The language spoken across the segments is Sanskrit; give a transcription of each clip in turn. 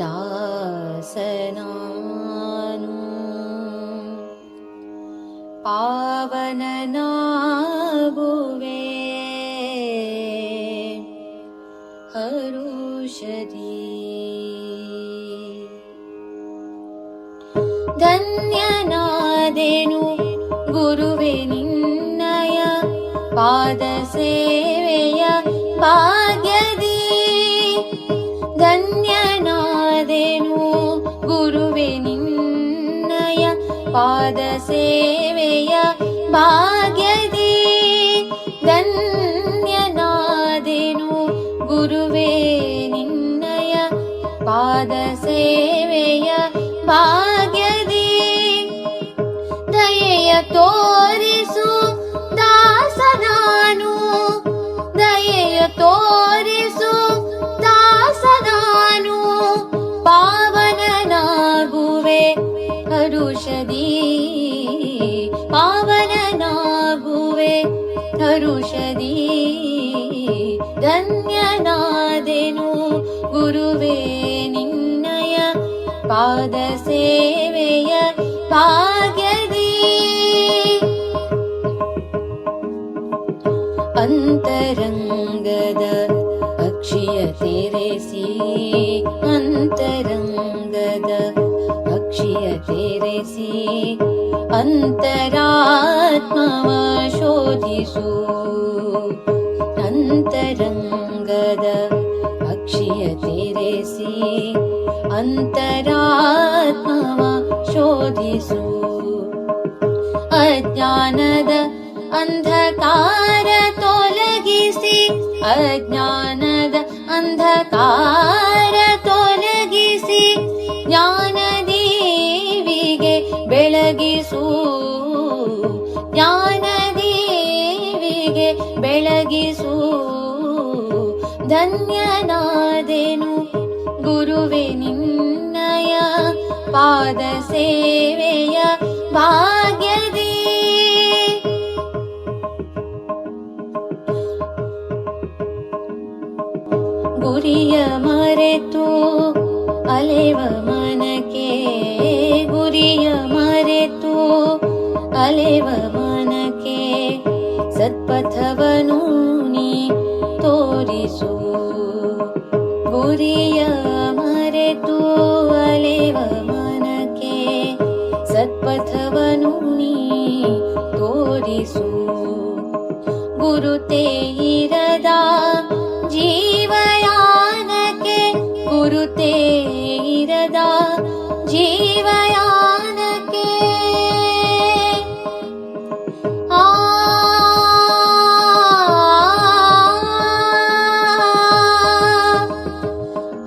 दासनानु। पावननाभुवे हरुषरी धन्यनादेनु गुरुवे निन्नय पादसेवय पा पादसेवय भाग्यदे धन्यनादिनु गुरुवे निन्नय पादसेवय षधी रन्यनादिनु गुरुवे निन्यय पादसेवय पागदि अन्तरङ्गद कक्षिय तेसि अन्तरङ्गद कक्षियतेरसि अन्तरात्मवशोधिषु। अन्तरङ्गद अक्षयतिरसि अन्तरात्मवशोधिषु। अज्ञानद अन्धकार तोलगिसि अज्ञानद अन्धकार तोलगिसि ज्ञान ಬೆಳಗಿಸು ಜ್ಞಾನದೀವಿಗೆ ಬೆಳಗಿಸು. ಧನ್ಯನಾದೆನು ಗುರುವೆ ನಿನ್ನಯ ಪಾದ ಸೇವೆಯ ಭಾಗ್ಯದಿ. ಗುರಿಯ ಮರೆತು ಅಲೆವ ಮನಕ್ಕೆ हलेव मनके सत्पथवनूनि तोरिसु। वनके मरे तु अलेव मनके सत्पथवनूनि सत्पथवनु तोरिसु गुरुते इरदा जीवयानके। गुरुते इरदा जीवया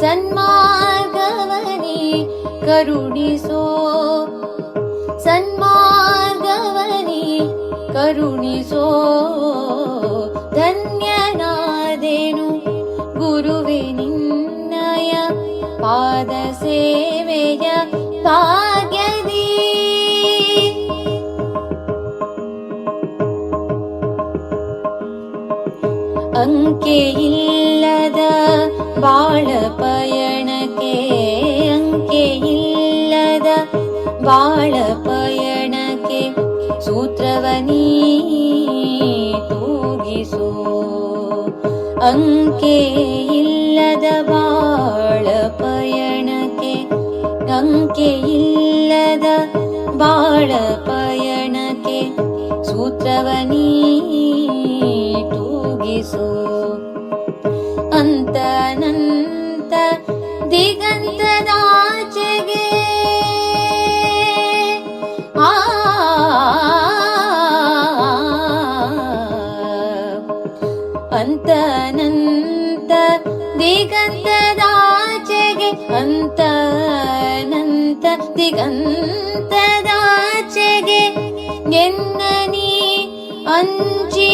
सन्मार्गवने करुणिसो सन्मार्गवने करुणिसो धन्यनादेनु गुरुवे निन्नय पादसेवेय भाग्यदे अङ्के ಬಾಳ ಪಯಣಕ್ಕೆ ಅಂಕೆ ಇಲ್ಲದ ಬಾಳ ಪಯಣಕ್ಕೆ ಸೂತ್ರವನೀ ತೂಗಿಸೋ. ಅಂಕೆ ಇಲ್ಲದ ಬಾಳ ಪಯಣಕ್ಕೆ ಅಂಕೆ ಇಲ್ಲದ ಬಾಳ ಪಯಣಕ್ಕೆ ಸೂತ್ರವನೀ ತೂಗಿಸು. ದಿಗಂತದಾಚೆಗೆ ಆ ಅಂತನಂತ ದಿಗಂತದಾಚೆಗೆ ಅಂತನಂತ ದಿಗಂತದಾಚೆಗೆ ಎನ್ನ ನೀ ಅಂಚಿತ್ಯನಾಗಿಸು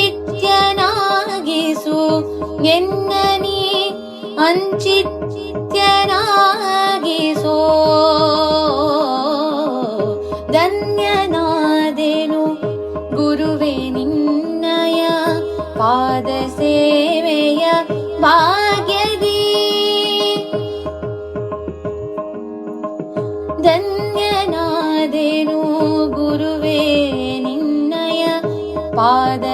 ಎನ್ನ ನೀ ಅಂಚಿತ್ಯನಾಗಿಸೋ ಧನ್ಯನಾದೆನು ಗುರುವೆ ನಿನ್ನಯ ಪಾದ ಸೇವೆಯ ಭಾಗ್ಯದಿ. ಧನ್ಯನಾದೆನು ಗುರುವೆ ನಿನ್ನಯ ಪಾದ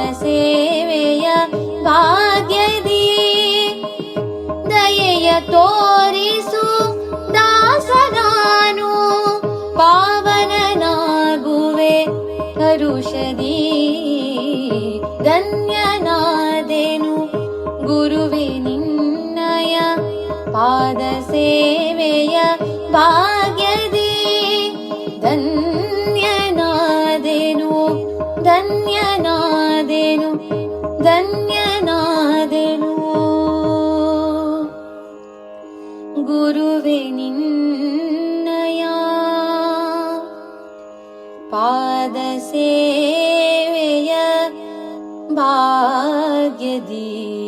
ಧನ್ಯನಾದೆನು ಗುರುವೆ ನಿನ್ನಯ ಪಾದ ಸೇವೆಯ ಭಾಗ್ಯದಿ ಧನ್ಯನಾದೆನು ಧನ್ಯನಾದೆನು ಧನ್ಯನಾದೆನು ಗುರುವೆ ನಿನ್ನಯ ಪಾದ ಸೇವೆಯ yedi